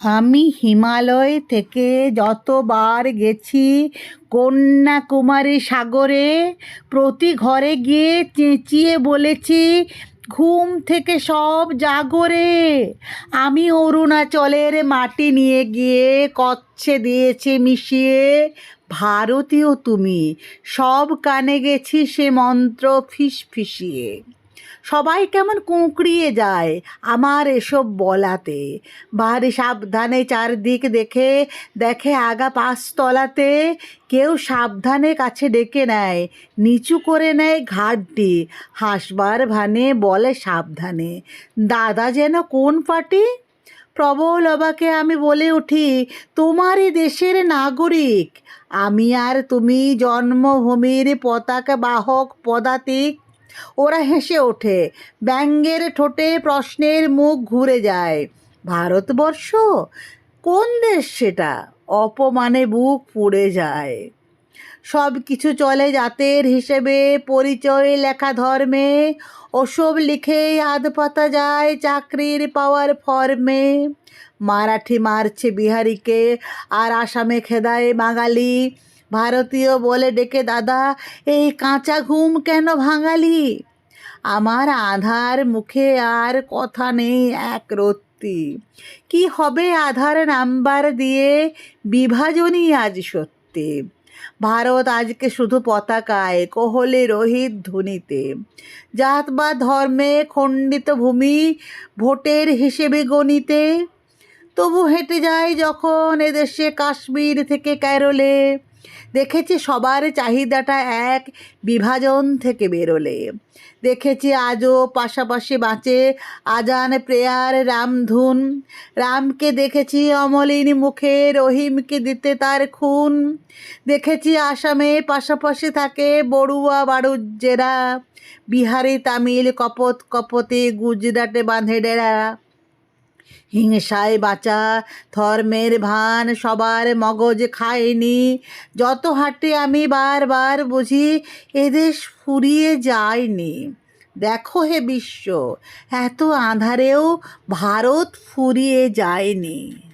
আমি হিমালয় থেকে যতবার গেছি কন্যাকুমারী সাগরে, প্রতি ঘরে গিয়ে চেঁচিয়ে বলেছি, ঘুম থেকে সব জাগরে আমি অরুণাচলের মাটি নিয়ে গিয়ে কচ্ছে দিয়েছে মিশিয়ে, ভারতীয় তুমি, সব কানে গেছি সে মন্ত্র ফিস ফিসিয়ে। সবাই কেমন কুঁকড়িয়ে যায় আমার এসব বলাতে। ভারী সাবধানে চারদিক দেখে দেখে আগা পাঁচতলাতে কেউ সাবধানে কাছে ডেকে নেয়, নিচু করে নেয় ঘাটটি, হাসবার ভানে বলে সাবধানে। দাদা যেন কোন পার্টি? প্রবল অবাকে আমি বলে উঠি তোমারই দেশের নাগরিক। আমি আর তুমি জন্মভূমির পতাকা বাহক পদাতিক ওরা হেসে ওঠে। ব্যঙ্গের ঠোঁটে প্রশ্নের মুখ ঘুরে যায়। ভারতবর্ষ? কোন দেশ সেটা? অপমানে বুক পুড়ে যায়। সব কিছু চলে জাতের হিসেবে পরিচয় লেখা ধর্মে। ওসব লিখে আধ পাতা যায় চাকরির পাওয়ার ফর্মে। মারাঠি মারছে বিহারিকে, আর আসামে খেদায় বাঙালি। ভারতীয় বলে ডেকে, দাদা, এই কাঁচা ঘুম কেন ভাঙালি? আমার আধার মুখে আর কথা নেই এক রত্তি। কি হবে আধার নাম্বার দিয়ে বিভাজনই আজ সত্যি? ভারত আজকে শুধু পতাকায়, কোহলে, রোহিত, ধুনিতে। জাত বা ধর্মে খণ্ডিত ভূমি, ভোটের হিসেবে গণিতে। তবু হেঁটে যায় যখন এদেশে কাশ্মীর থেকে ক্যারলে দেখেছি সবার চাহিদাটা এক বিভাজন থেকে বেরোলে। দেখেছি আজও পাশাপাশি বাঁচে আজান প্রেয়ার রামধুন। রামকে দেখেছি অমলিন মুখে, রহিমকে দিতে তার খুন। দেখেছি আসামে পাশাপাশি থাকে বড়ুয়া বাড়ুজ্জেরা বিহারি তামিল কপত কপতে গুজরাটে বাঁধে ডেরা। হিংসায় বাঁচা, ধর্মের ভান সবার মগজ খায়নি। যত হাটে আমি বারবার বুঝি, এদেশ ফুরিয়ে যায়নি। দেখো হে বিশ্ব, এত আঁধারেও ভারত ফুরিয়ে যায়নি।